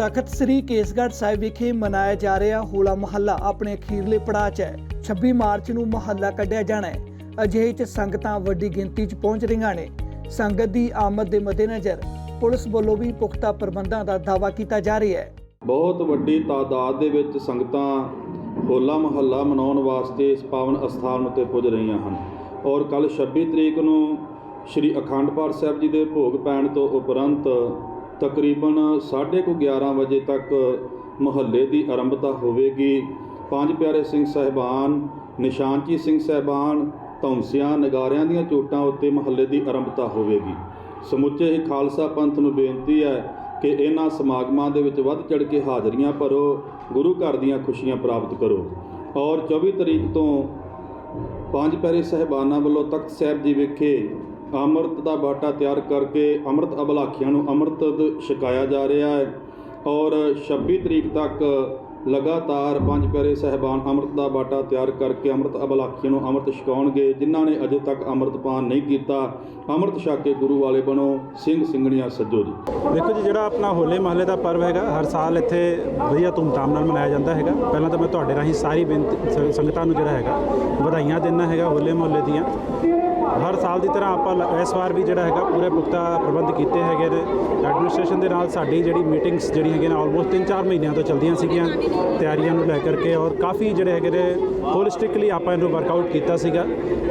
ਤਖਤ ਸ੍ਰੀ ਕੇਸਗੜ੍ਹ ਸਾਹਿਬ ਵਿਖੇ ਮਨਾਇਆ ਜਾ ਰਿਹਾ ਹੋਲਾ ਮਹੱਲਾ ਆਪਣੇ ਅਖੀਰਲੇ ਪੜਾਅ 'ਚ ਹੈ। 26 ਮਾਰਚ ਨੂੰ ਮਹੱਲਾ ਕੱਢਿਆ ਜਾਣਾ ਹੈ। ਅਜਿਹੇ 'ਚ ਸੰਗਤਾਂ ਵੱਡੀ ਗਿਣਤੀ 'ਚ ਪਹੁੰਚ ਰਹੀਆਂ ਨੇ। ਸੰਗਤ ਦੀ ਆਮਦ ਦੇ ਮੱਦੇਨਜ਼ਰ ਪੁਲਿਸ ਵੱਲੋਂ ਵੀ ਪੁਖਤਾ ਪ੍ਰਬੰਧਾਂ ਦਾ ਦਾਅਵਾ ਕੀਤਾ ਜਾ ਰਿਹਾ ਹੈ। ਬਹੁਤ ਵੱਡੀ ਤਾਦਾਦ ਦੇ ਵਿੱਚ ਸੰਗਤਾਂ ਹੋਲਾ ਮਹੱਲਾ ਮਨਾਉਣ ਵਾਸਤੇ ਇਸ ਪਾਵਨ ਅਸਥਾਨ ਉੱਤੇ ਪੁੱਜ ਰਹੀਆਂ ਹਨ। ਔਰ ਕੱਲ 26 ਤਰੀਕ ਨੂੰ ਸ੍ਰੀ ਅਖੰਡ ਪਾਠ ਸਾਹਿਬ ਜੀ ਦੇ ਭੋਗ ਪੈਣ ਤੋਂ ਉਪਰੰਤ ਤਕਰੀਬਨ 11:30 ਵਜੇ ਤੱਕ ਮੁਹੱਲੇ ਦੀ ਆਰੰਭਤਾ ਹੋਵੇਗੀ। ਪੰਜ ਪਿਆਰੇ ਸਿੰਘ ਸਹਿਬਾਨ, ਨਿਸ਼ਾਨਚੀ ਸਿੰਘ ਸਹਿਬਾਨ, ਧੌਂਸਿਆਂ, ਨਗਾਰਿਆਂ ਦੀਆਂ ਚੋਟਾਂ ਉੱਤੇ ਮਹੱਲੇ ਦੀ ਆਰੰਭਤਾ ਹੋਵੇਗੀ। ਸਮੁੱਚੇ ਹੀ ਖਾਲਸਾ ਪੰਥ ਨੂੰ ਬੇਨਤੀ ਹੈ ਕਿ ਇਹਨਾਂ ਸਮਾਗਮਾਂ ਦੇ ਵਿੱਚ ਵੱਧ ਚੜ ਕੇ ਹਾਜ਼ਰੀਆਂ ਭਰੋ, ਗੁਰੂ ਘਰ ਦੀਆਂ ਖੁਸ਼ੀਆਂ ਪ੍ਰਾਪਤ ਕਰੋ। ਔਰ 24 ਤਰੀਕ ਤੋਂ ਪੰਜ ਪਿਆਰੇ ਸਹਿਬਾਨਾਂ ਵੱਲੋਂ ਤਖਤ ਸਾਹਿਬ ਜੀ ਵਿਖੇ ਅੰਮ੍ਰਿਤ ਦਾ ਬਾਟਾ ਤਿਆਰ ਕਰਕੇ ਅੰਮ੍ਰਿਤ ਅਬਲਾਖੀਆਂ ਨੂੰ ਅੰਮ੍ਰਿਤ ਛਕਾਇਆ ਜਾ ਰਿਹਾ ਹੈ ਔਰ 26 ਤਰੀਕ ਤੱਕ ਲਗਾਤਾਰ ਪੰਜ ਪਿਆਰੇ ਸਹਿਬਾਨ ਅੰਮ੍ਰਿਤ ਦਾ ਬਾਟਾ ਤਿਆਰ ਕਰਕੇ ਅੰਮ੍ਰਿਤ ਅਬਲਾਖੀਆਂ ਨੂੰ ਅੰਮ੍ਰਿਤ ਛਕਾਉਣਗੇ, ਜਿਨ੍ਹਾਂ ਨੇ ਅਜੇ ਤੱਕ ਅੰਮ੍ਰਿਤ ਪਾਨ ਨਹੀਂ ਕੀਤਾ। ਅੰਮ੍ਰਿਤ ਛਕ ਕੇ ਗੁਰੂ ਵਾਲੇ ਬਣੋ, ਸਿੰਘ ਸਿੰਘਣੀਆਂ ਸੱਜੋ ਜੀ। ਦੇਖੋ ਜੀ, ਜਿਹੜਾ ਆਪਣਾ ਹੋਲੇ ਮਹੱਲੇ ਦਾ ਪਰਵ ਹੈਗਾ, ਹਰ ਸਾਲ ਇੱਥੇ ਵਧੀਆ ਧੂਮਧਾਮ ਨਾਲ ਮਨਾਇਆ ਜਾਂਦਾ ਹੈਗਾ। ਪਹਿਲਾਂ ਤਾਂ ਮੈਂ ਤੁਹਾਡੇ ਰਾਹੀਂ ਸਾਰੀ ਬੇਨਤੀ ਸ- ਸੰਗਤਾਂ ਨੂੰ ਜਿਹੜਾ ਹੈਗਾ, ਵਧਾਈਆਂ ਦਿੰਦਾ ਹੈਗਾ ਹੋਲੇ ਮਹੱਲੇ ਦੀਆਂ। ਹਰ ਸਾਲ ਦੀ ਤਰ੍ਹਾਂ ਆਪਾਂ ਲ- ਇਸ ਵਾਰ ਵੀ ਜਿਹੜਾ ਹੈਗਾ ਪੂਰੇ ਪੁਖਤਾ ਪ੍ਰਬੰਧ ਕੀਤੇ ਹੈਗੇ ਨੇ। ਐਡਮਿਨਿਸਟ੍ਰੇਸ਼ਨ ਦੇ ਨਾਲ ਸਾਡੀ ਜਿਹੜੀ ਮੀਟਿੰਗਸ ਜਿਹੜੀ ਹੈਗੇ ਨੇ ਆਲਮੋਸਟ 3-4 ਮਹੀਨਿਆਂ ਤੋਂ ਚੱਲਦੀਆਂ ਸੀਗੀਆਂ ਤਿਆਰੀਆਂ ਨੂੰ ਲੈ ਕਰਕੇ ਔਰ ਕਾਫੀ ਜਿਹੜੇ ਹੈਗੇ ਨੇ ਹੋਲਿਸਟਿਕਲੀ ਆਪਾਂ ਇਹਨੂੰ ਵਰਕਆਊਟ ਕੀਤਾ ਸੀਗਾ।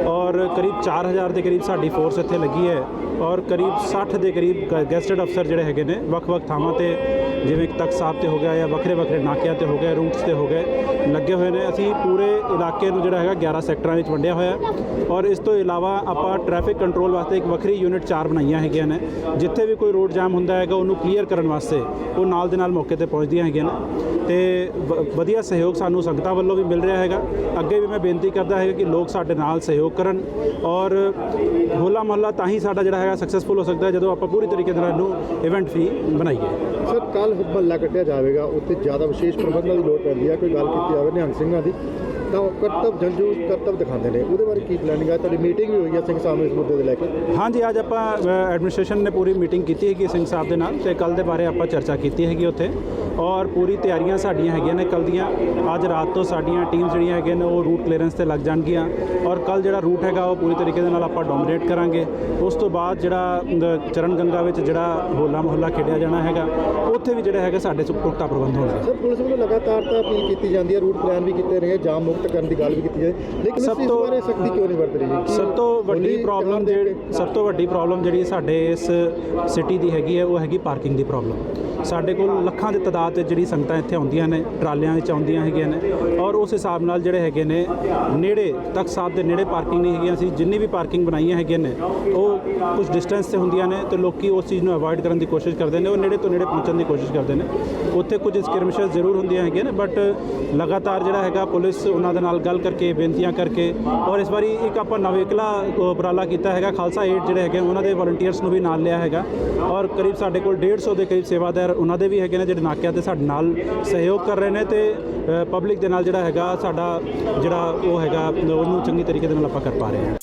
ਔਰ ਕਰੀਬ 4000 ਦੇ ਕਰੀਬ ਸਾਡੀ ਫੋਰਸ ਇੱਥੇ ਲੱਗੀ ਹੈ ਔਰ ਕਰੀਬ 60 ਦੇ ਕਰੀਬ ਗੈਸਟਡ ਅਫਸਰ ਜਿਹੜੇ ਹੈਗੇ ਨੇ ਵੱਖ-ਵੱਖ ਥਾਵਾਂ ਤੇ ਜਿਵੇਂ ਤਖਤ ਸਾਹਿਬ ਤੇ ਹੋ ਗਿਆ ਜਾਂ ਵੱਖਰੇ-ਵੱਖਰੇ ਨਾਕਿਆਂ ਤੇ ਹੋ ਗਏ ਰੂਟਸ ਤੇ ਹੋ ਗਏ, ਲੱਗੇ ਹੋਏ ਨੇ। ਅਸੀਂ ਪੂਰੇ ਇਲਾਕੇ ਨੂੰ ਜਿਹੜਾ ਹੈਗਾ 11 ਸੈਕਟਰਾਂ ਵਿੱਚ ਵੰਡਿਆ ਹੋਇਆ ਔਰ ਇਸ ਤੋਂ ਇਲਾਵਾ ਆਪਾਂ ਟ੍ਰੈਫਿਕ ਕੰਟਰੋਲ ਵਾਸਤੇ ਇੱਕ ਵੱਖਰੀ ਯੂਨਿਟ 4 ਬਣਾਈਆਂ ਹੈਗੀਆਂ ਨੇ। ਜਿੱਥੇ ਵੀ ਕੋਈ ਰੋਡ ਜਾਮ ਹੁੰਦਾ ਹੈਗਾ, ਉਹਨੂੰ ਕਲੀਅਰ ਕਰਨ ਵਾਸਤੇ ਉਹ ਨਾਲ ਦੇ ਨਾਲ ਮੌਕੇ ਤੇ ਪਹੁੰਚਦੀਆਂ ਹੈਗੀਆਂ ਨੇ। ਤੇ ਵ- ਵਧੀਆ ਸਹਿਯੋਗ ਸਾਨੂੰ ਸੰਗਤਾਂ ਵੱਲੋਂ ਵੀ ਮਿਲ ਰਿਹਾ ਹੈਗਾ। ਅੱਗੇ ਵੀ ਮੈਂ ਬੇਨਤੀ ਕਰਦਾ ਹੈਗਾ ਕਿ ਲੋਕ ਸਾਡੇ ਨਾਲ ਸਹਿਯੋਗ ਕਰਨ ਔਰ ਹੋਲਾ ਮਹੱਲਾ ਤਾਂ ਹੀ ਸਾਡਾ ਜਿਹੜਾ ਹੈਗਾ ਸਕਸੈਸਫੁਲ ਹੋ ਸਕਦਾ ਜਦੋਂ ਆਪਾਂ ਪੂਰੀ ਤਰੀਕੇ ਨਾਲ ਇਹਨੂੰ ਇਵੈਂਟ ਫੀ ਬਣਾਈਏ। ਸਰ ਕੱਲ ਮਹੱਲਾ ਕੱਟਿਆ ਜਾਵੇਗਾ, ਉੱਥੇ ਜ਼ਿਆਦਾ ਵਿਸ਼ੇਸ਼ ਪ੍ਰਬੰਧਾਂ ਦੀ ਲੋੜ ਪੈਂਦੀ ਹੈ ਕੋਈ ਗੱਲ ਕੀਤੀ ਜਾਵੇ, ਨਿਹੰਗ ਸਿੰਘਾਂ ਦੀ। ਤਾਂ ਉਹ ਕਰਤੱਵ ਜੰਜੂ ਕਰਤੱਵ ਦਿਖਾਉਂਦੇ ਨੇ? ਉਹਦੇ ਬਾਰੇ ਕੀ ਪਲਾਨਿੰਗ ਹੈ ਤੁਹਾਡੀ ਮੀਟਿੰਗ ਵੀ ਹੋਈ ਹੈ ਸਿੰਘ ਸਾਹਿਬ ਨੂੰ ਇਸ ਮੁੱਦੇ ਦੇ ਲੈ ਕੇ। ਹਾਂਜੀ ਅੱਜ ਆਪਾਂ ਐਡਮਿਨਿਸਟ੍ਰੇਸ਼ਨ ਨੇ ਪੂਰੀ ਮੀਟਿੰਗ ਕੀਤੀ ਹੈਗੀ ਸਿੰਘ ਸਾਹਿਬ ਦੇ ਨਾਲ ਤੇ ਕੱਲ ਦੇ ਬਾਰੇ ਆਪਾਂ ਚਰਚਾ ਕੀਤੀ ਹੈਗੀ ਉੱਥੇ। ਔਰ ਪੂਰੀ ਤਿਆਰੀਆਂ ਸਾਡੀਆਂ ਹੈਗੀਆਂ ਨੇ ਕੱਲ ਦੀਆਂ। ਅੱਜ ਰਾਤ ਤੋਂ ਸਾਡੀਆਂ ਟੀਮ ਜਿਹੜੀਆਂ ਹੈਗੀਆਂ ਨੇ ਉਹ ਰੂਟ ਕਲੀਅਰੈਂਸ ਤੇ ਲੱਗ ਜਾਣਗੀਆਂ। ਔਰ ਕੱਲ ਜਿਹੜਾ ਰੂਟ ਹੈਗਾ ਉਹ ਪੂਰੀ ਤਰੀਕੇ ਦੇ ਨਾਲ ਆਪਾਂ ਡੋਮੀਨੇਟ ਕਰਾਂਗੇ। ਉਸ ਤੋਂ ਬਾਅਦ ਜਿਹੜਾ ਚਰਨ ਗੰਗਾ ਵਿੱਚ ਜਿਹੜਾ ਹੋਲਾ ਮਹੱਲਾ ਖੇਡਿਆ ਜਾਣਾ ਹੈਗਾ ਉੱਥੇ ਵੀ ਜਿਹੜਾ ਹੈਗਾ ਸਾਡੇ ਪੁਖਤਾ ਪ੍ਰਬੰਧ ਹੋਣਗੇ। ਸਰ ਪੁਲਿਸ ਵੱਲੋਂ ਲਗਾਤਾਰ ਤਾਂ ਅਪੀਲ ਕੀਤੀ ਜਾਂਦੀ ਹੈ ਰੂਟ ਪਲਾਨ ਵੀ ਕੀਤੇ ਰਹੇ ਜਾਮ ਮੁਕਤ ਕਰਨ ਦੀ ਗੱਲ ਵੀ ਕੀਤੀ ਜਾਏ। ਲੇਕਿਨ ਸਭ ਤੋਂ- ਬਾਰੇ ਸਖਤੀ ਕਿਉਂ ਨਹੀਂ ਵਰਤ ਰਹੀ? ਸਭ ਤੋਂ ਵੱਡੀ ਪ੍ਰੋਬਲਮ ਜਿਹੜੀ ਸਭ ਤੋਂ ਵੱਡੀ ਪ੍ਰੋਬਲਮ ਜਿਹੜੀ ਸਾਡੇ ਇਸ ਸਿਟੀ ਦੀ ਹੈਗੀ ਹੈ ਉਹ ਹੈਗੀ ਪਾਰਕਿੰਗ ਦੀ ਪ੍ਰੋਬਲਮ ਸਾਡੇ ਕੋਲ ਲੱਖਾਂ ਦੀ ਤਾਦਾਦ ਵਿੱਚ ਜਿਹੜੀ ਸੰਗਤਾਂ ਇੱਥੇ ਆਉਂਦੀਆਂ ਨੇ ਟਰਾਲਿਆਂ ਵਿੱਚ ਆਉਂਦੀਆਂ ਹੈਗੀਆਂ ਨੇ ਔਰ ਉਸ ਹਿਸਾਬ ਨਾਲ ਜਿਹੜੇ ਹੈਗੇ ਨੇ ਨੇੜੇ ਤੱਕ ਸਾਹਿਬ ਦੇ ਨੇੜੇ ਪਾਰਕਿੰਗ ਨਹੀਂ ਹੈਗੀਆਂ ਸੀ ਜਿੰਨੀ ਵੀ ਪਾਰਕਿੰਗ ਬਣਾਈਆਂ ਹੈਗੀਆਂ ਨੇ ਉਹ ਕੁਝ ਡਿਸਟੈਂਸ ਤੇ ਹੁੰਦੀਆਂ ਨੇ ਤੇ ਲੋਕੀ ਉਸ ਚੀਜ਼ ਨੂੰ ਅਵੋਇਡ ਕਰਨ ਦੀ ਕੋਸ਼ਿਸ਼ ਕਰਦੇ ਨੇ ਉਹ ਨੇੜੇ ਤੋਂ ਨੇੜੇ ਪਹੁੰਚਣ ਦੀ ਕੋਸ਼ਿਸ਼ ਕਰਦੇ ਨੇ। ਉੱਥੇ ਕੁਝ ਸਕਰਮਿਸ਼ਸ ਜ਼ਰੂਰ ਹੁੰਦੀਆਂ ਹੈਗੀਆਂ ਨੇ ਬਟ ਲਗਾਤਾਰ ਜਿਹੜਾ ਹੈਗਾ ਪੁਲਿਸ ਉਹਨਾਂ ਦੇ ਨਾਲ ਗੱਲ ਕਰਕੇ, ਬੇਨਤੀਆਂ ਕਰਕੇ ਔਰ ਇਸ ਵਾਰੀ ਇੱਕ ਆਪਾਂ ਨਵੇਕਲਾ ਉਪਰਾਲਾ ਕੀਤਾ ਹੈਗਾ, ਖਾਲਸਾ ਏਡ ਜਿਹੜੇ ਹੈਗੇ, ਉਹਨਾਂ ਦੇ ਵਲੰਟੀਅਰਸ ਨੂੰ ਵੀ ਨਾਲ ਲਿਆ ਹੈਗਾ। ਔਰ ਕਰੀਬ ਸਾਡੇ ਕੋਲ 150 ਦੇ ਕਰੀਬ ਸੇਵਾਦਾਰ ਉਹਨਾਂ ਦੇ ਵੀ ਹੈਗੇ ਨੇ, ਜਿਹੜੇ ਨਾਕਿਆਂ ਤੇ ਸਾਡੇ ਨਾਲ ਸਹਿਯੋਗ ਕਰ ਰਹੇ ਨੇ ਤੇ ਪਬਲਿਕ ਦੇ ਨਾਲ ਜਿਹੜਾ ਹੈਗਾ, ਸਾਡਾ ਜਿਹੜਾ ਉਹ ਹੈਗਾ, ਉਹਨੂੰ ਚੰਗੀ ਤਰੀਕੇ ਦੇ ਨਾਲ ਆਪਾਂ ਕਰ ਪਾ ਰਹੇ ਹਾਂ।